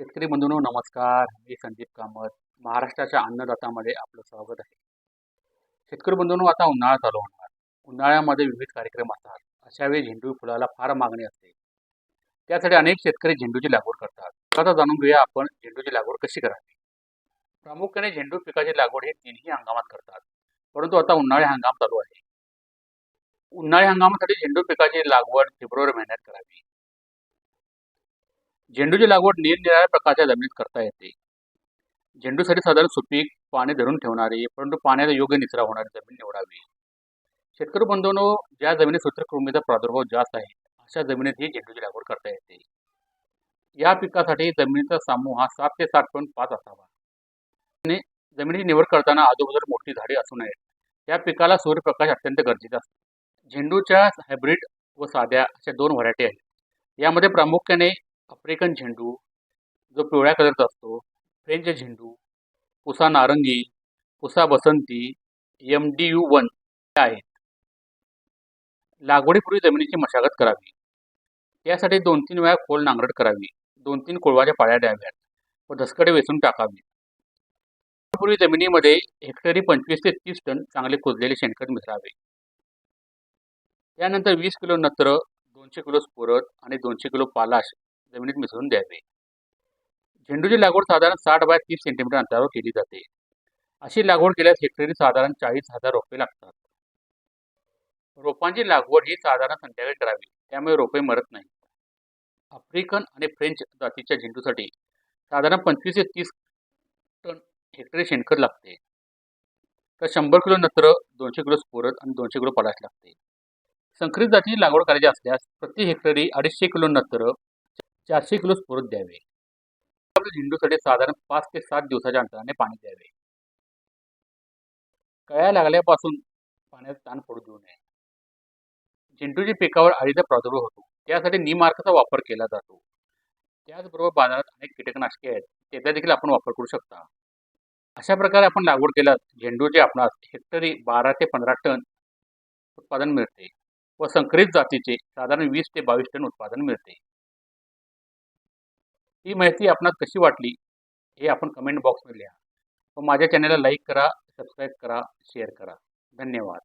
शेतकरी बंधूंनो नमस्कार. मी संदीप कामत. महाराष्ट्राच्या अन्नदातामध्ये आपलं स्वागत आहे. शेतकरी बंधूंनो आता उन्हाळा चालू होणार. उन्हाळ्यामध्ये विविध कार्यक्रम असतात. अशा वेळी झेंडू फुलाला फार मागणी असते. त्यासाठी अनेक शेतकरी झेंडूची लागवड करतात. आता जाणून घेऊया आपण झेंडूची लागवड कशी करावी. प्रामुख्याने झेंडू पिकाची लागवड हे तिन्ही हंगामात करतात. परंतु आता उन्हाळी हंगाम चालू आहे. उन्हाळी हंगामासाठी झेंडू पिकाची लागवड फेब्रुवारी महिन्यात करावी. झेंडूची लागवड निरनिराळ्या प्रकारच्या जमिनीत करता येते. झेंडूसाठी साधारण सुपीक पाणी धरून ठेवणारी परंतु पाण्याचा योग्य निचरा होणारी जमीन निवडावी. शेतकरी बंधूंनो ज्या जमिनीत सूत्रकृमीचा प्रादुर्भाव जास्त आहे अशा जमिनीत ही झेंडूची लागवड करता येते. या पिकासाठी जमिनीचा समूह हा सात ते सात पॉईंट पाच असावा. आणि जमिनीची निवड करताना आजूबाजूला मोठी झाडे असू नयेत या पिकाला सूर्यप्रकाश अत्यंत गरजेचा असतो. झेंडूच्या हायब्रिड व साध्या अशा दोन व्हरायटी आहेत. यामध्ये प्रामुख्याने आफ्रिकन झेंडू जो पिवळ्या कलरचा असतो फ्रेंच झेंडू पुसा नारंगी Pusa Basanti M D U one आहेत. लागवडीपूर्वी जमिनीची मशागत करावी. यासाठी दोन तीन वेळा खोल नांगरट करावी. दोन तीन कोळवाच्या पाळ्या द्याव्यात व धसकडे वेचून टाकावी. पूर्वी जमिनीमध्ये हेक्टरी पंचवीस ते तीस टन चांगले कुजलेले शेणखत मिसळावे. त्यानंतर वीस किलो नत्र दोनशे किलो स्फुरद आणि दोनशे किलो पालाश जमिनीत मिसळून द्यावे. झेंडूची लागवड साधारण साठ बाय तीस सेंटीमीटर अंतरावर केली जाते. अशी लागवड केल्यास हेक्टरी साधारण चाळीस हजार रोपे लागतात. रोपांची लागवड ही साधारण संध्याकाळी करावी. त्यामुळे रोपे मरत नाही आफ्रिकन आणि फ्रेंच जातीच्या झेंडूसाठी साधारण पंचवीस ते तीस टन हेक्टरी शेणखत लागते. तर शंभर किलो नत्र दोनशे किलो स्फुरद आणि दोनशे किलो पलाश लागते. संकरित जातीची लागवड करायची असल्यास प्रति हेक्टरी अडीचशे किलो नत्र चारशे किलो स्फुरद द्यावे. आपल्या झेंडूसाठी साधारण पाच ते सात दिवसाच्या अंतराने पाणी द्यावे. कळ्या लागल्यापासून पाण्यात ताण पडू देऊ नये. झेंडूच्या पिकावर अळीचा प्रादुर्भाव होतो. त्यासाठी निमार्काचा वापर केला जातो. त्याचबरोबर बाजारात अनेक कीटकनाशके आहेत. त्याचा देखील आपण वापर करू शकता. अशा प्रकारे आपण लागवड केल्यास झेंडूचे आपणास हेक्टरी बारा ते पंधरा टन उत्पादन मिळते व संकरित जातीचे साधारण वीस ते बावीस टन उत्पादन मिळते. ही माहिती आपणास कशी वाटली हे आपण कमेंट बॉक्समध्ये लिहा. व माझ्या चॅनलला लाईक करा सबस्क्राईब करा शेअर करा. धन्यवाद.